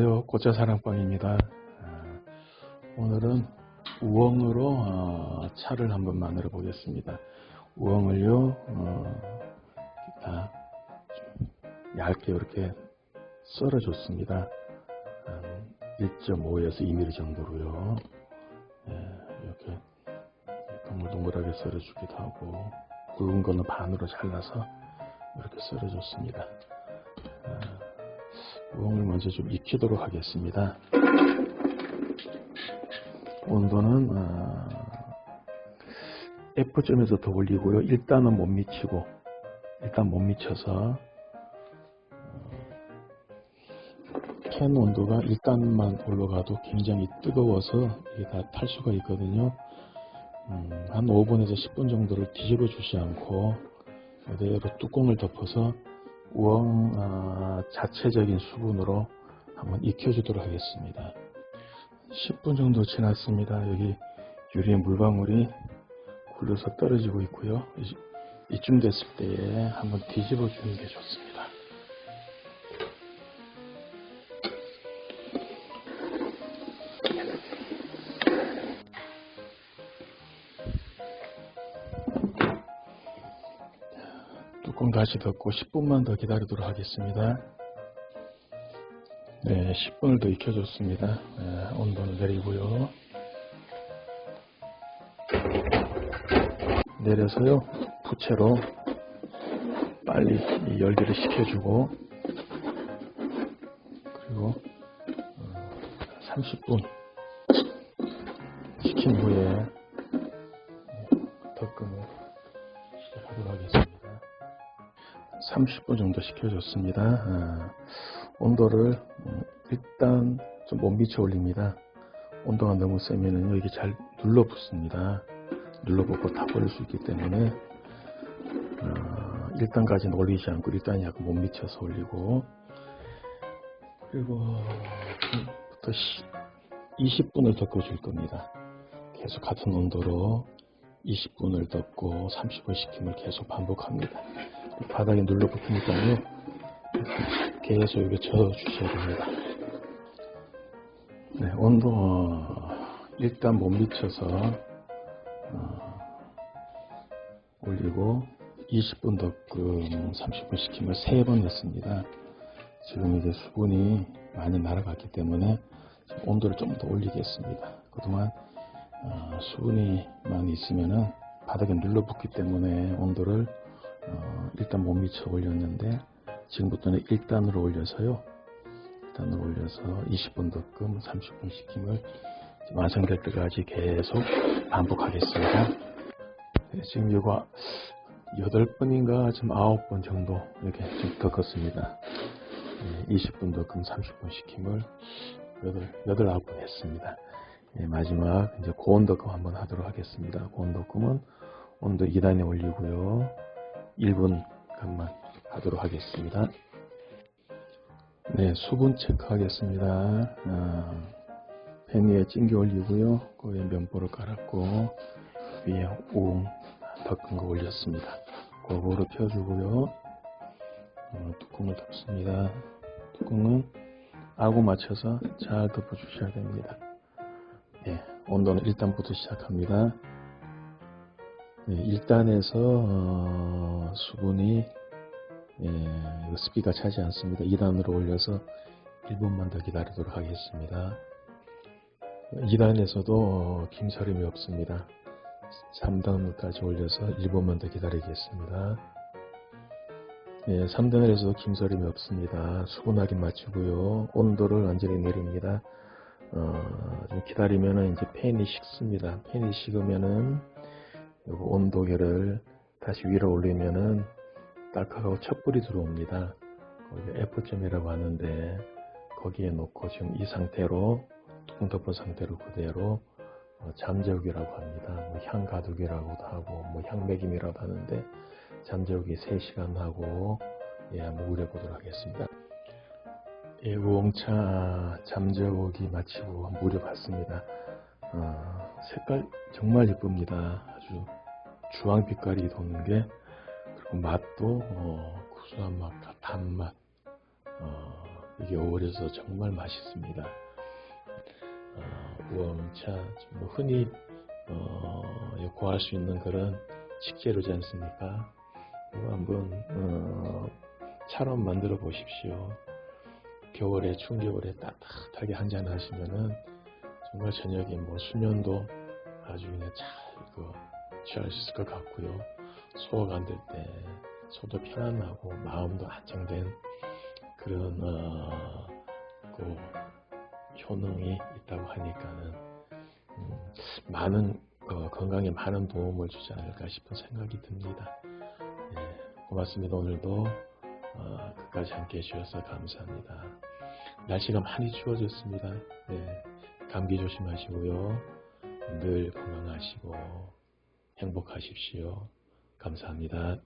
안녕하세요. 꽃자 사랑방입니다. 아, 오늘은 우엉으로 어, 차를 한번 만들어 보겠습니다. 우엉을요, 어, 다 얇게 이렇게 썰어 줬습니다. 1.5에서 2mm 정도로요. 예, 이렇게 동글동글하게 썰어 주기도 하고 굵은 거는 반으로 잘라서 이렇게 썰어 줬습니다. 아, 우엉을 먼저 좀 익히도록 하겠습니다. 온도는 아, F점에서 더 올리고요. 일단은 못 미치고 일단 못 미쳐서 어, 캔 온도가 1단만 올라가도 굉장히 뜨거워서 이게 다 탈 수가 있거든요. 음, 한 5분에서 10분 정도를 뒤집어 주지 않고 그대로 뚜껑을 덮어서 우엉 어, 자체적인 수분으로 한번 익혀주도록 하겠습니다. 10분 정도 지났습니다. 여기 유리의 물방울이 굴려서 떨어지고 있고요. 이쯤 됐을 때에 한번 뒤집어 주는 게 좋습니다. 뚜껑 다시 덮고 10분만 더 기다리도록 하겠습니다. 네, 10분을 더 익혀줬습니다. 네, 온도를 내리고요. 내려서요, 부채로 빨리 열기를 식혀주고, 그리고 30분 식힌 후에 30분 정도 식혀줬습니다. 아, 온도를 음, 일단 좀 못 미쳐 올립니다. 온도가 너무 세면 여기 잘 눌러 붙습니다. 눌러 붙고 다 버릴 수 있기 때문에 어, 1단까지는 올리지 않고 1단이 약간 못 미쳐서 올리고 그리고 지금부터 20분을 덮어줄 겁니다. 계속 같은 온도로 20분을 덮고 30분 식힘을 계속 반복합니다. 바닥에 눌러붙으니까요. 계속 이렇게 저어주셔야 됩니다. 네, 온도 어, 일단 못 미쳐서 어, 올리고 20분 덮금 30분 식힘을 3번 했습니다. 지금 이제 수분이 많이 날아갔기 때문에 온도를 좀 더 올리겠습니다. 그동안 어, 수분이 많이 있으면은 바닥에 눌러붙기 때문에 온도를 어, 일단 못 미쳐 올렸는데 지금부터는 1단으로 올려서요. 1단으로 올려서 20분 덮금 30분 식힘을 완성될 때까지 계속 반복하겠습니다. 네, 지금 이거 8번인가 지금 9번 정도 이렇게 좀 덮었습니다. 네, 20분 덮금 30분 식힘을 8, 8, 9번 했습니다. 네, 마지막 이제 고온 덮금 한번 하도록 하겠습니다. 고온 덮금은 온도 2단에 올리고요 1분간만 하도록 하겠습니다. 네, 수분 체크하겠습니다. 아, 팬 위에 찡겨 올리고요. 거기에 면보를 깔았고 위에 웅 덮은 거 올렸습니다. 골고루 펴주고요. 어, 뚜껑을 덮습니다. 뚜껑은 아구 맞춰서 잘 덮어주셔야 됩니다. 네, 온도는 1단부터 시작합니다. 네, 1단에서 어, 수분이 예, 습기가 차지 않습니다. 2단으로 올려서 1분만 더 기다리도록 하겠습니다. 2단에서도 어, 김서림이 없습니다. 3단까지 올려서 1분만 더 기다리겠습니다. 예, 3단에서도 김서림이 없습니다. 수분 확인 마치고요. 온도를 완전히 내립니다. 어, 좀 기다리면은 이제 팬이 식습니다. 팬이 식으면은 요거 온도계를 다시 위로 올리면은 딸깍하고 촛불이 들어옵니다. 거기 F점이라고 하는데 거기에 놓고 지금 이 상태로 뚜껑 덮은 상태로 그대로 어, 잠재우기라고 합니다. 뭐 향가두기라고도 하고 뭐 향매김이라고 하는데 잠재우기 3시간 하고 예, 한번 우려보도록 하겠습니다. 예, 우엉차 잠재우기 마치고 한번 우려봤습니다. 어, 색깔 정말 예쁩니다. 아주 주황 빛깔이 도는 게 그리고 맛도 어, 구수한 맛, 단맛, 어, 이게 5월에서 정말 맛있습니다. 어, 우엉차 뭐 흔히 어, 구할 수 있는 그런 식재료지 않습니까? 이거 한번 어, 차로 만들어 보십시오. 겨울에 추운 겨울에 따뜻하게 한잔 하시면은 정말 저녁에 뭐 수면도 아주 그냥 잘그 취할 수 있을 것 같고요. 소화가 안 될때 소도 편안하고 마음도 안정된 그런 어, 그 효능이 있다고 하니까는 음, 많은 어, 건강에 많은 도움을 주지 않을까 싶은 생각이 듭니다. 예, 고맙습니다. 오늘도 어, 끝까지 함께 해주셔서 감사합니다. 날씨가 많이 추워졌습니다. 예, 감기 조심하시고요. 늘 건강하시고 행복하십시오. 감사합니다.